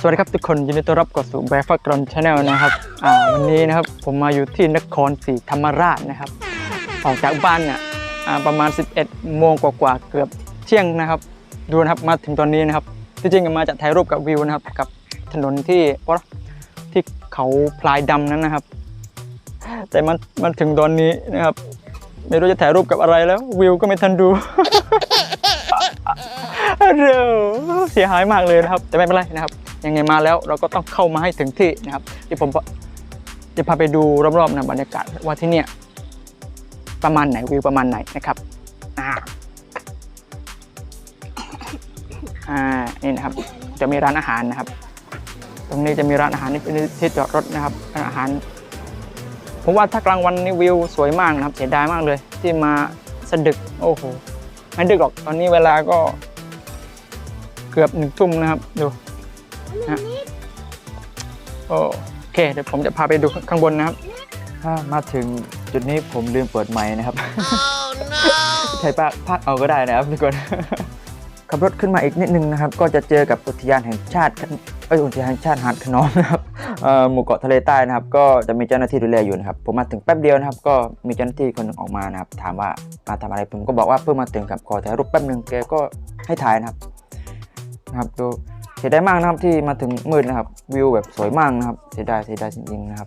สวัสดีครับทุกคนยินดีต้อนรับเข้าสู่แบฟกรอนชาแนลนะครับอ่าวันนี้นะครับผมมาอยู่ที่นครศรีธรรมราชนะครับ ออกจากบ้านเนี่ยอ่าประมาณ 11โมงกว่าๆเกือบเที่ยงนะครับ ดูนะครับมาถึงตอนนี้นะครับที่จริงมาจากถ่ายรูปกับวิวนะครับกับถนนที่ที่เขาพลายดำนั้นนะครับ แต่มันมันถึงตอนนี้นะครับ ไม่รู้จะถ่ายรูปกับอะไรแล้ว วิวก็ไม่ทันดู เร็วเสียหายมากเลยนะครับ แต่ไม่เป็นไรนะครับ ยังไงมาแล้วเราก็ต้องเข้ามาให้ถึงที่นะครับที่ผมจะพาไปดูรอบๆนะบรรยากาศว่าที่เนี่ยประมาณไหนวิวประมาณไหนนะครับอ่าอ่านี่นะครับจะมีร้านอาหารนะครับ ตรงนี้จะมีร้านอาหารนี่เป็นที่จอดรถนะครับร้านอาหารผมว่าถ้ากลางวันนี่วิวสวยมากนะครับเสียดายมากเลย ที่มาสะดึกโอ้โหไม่ดึกหรอกตอนนี้เวลาก็เกือบหนึ่งทุ่มนะครับดู นะโอเคเดี๋ยวผมจะพาไปดูข้างบนนะครับ ถ้ามาถึงจุดนี้ผมลืมเปิดไมค์นะครับ ใช้ปากพักเอาก็ได้นะครับทุกคนขับรถขึ้นมาอีกนิดนึงนะครับ ก็จะเจอกับอุทยานแห่งชาติเอ้ยอุทยานแห่งชาติหาดขนอมนะครับเอ่อหมู่เกาะทะเลใต้นะครับ ก็จะมีเจ้าหน้าที่ดูแลอยู่นะครับ ผมมาถึงแป๊บเดียวนะครับ ก็มีเจ้าหน้าที่คนหนึ่งออกมานะครับ ถามว่ามาทำอะไรผมก็บอกว่าเพิ่งมาถึงครับขอถ่ายรูปแป๊บหนึ่งแกก็ให้ถ่ายนะครับนะครับดู เสียดายมากนะครับที่มาถึงมืดนะครับ วิวแบบสวยมากนะครับ เสียดายเสียดายจริงๆนะครับ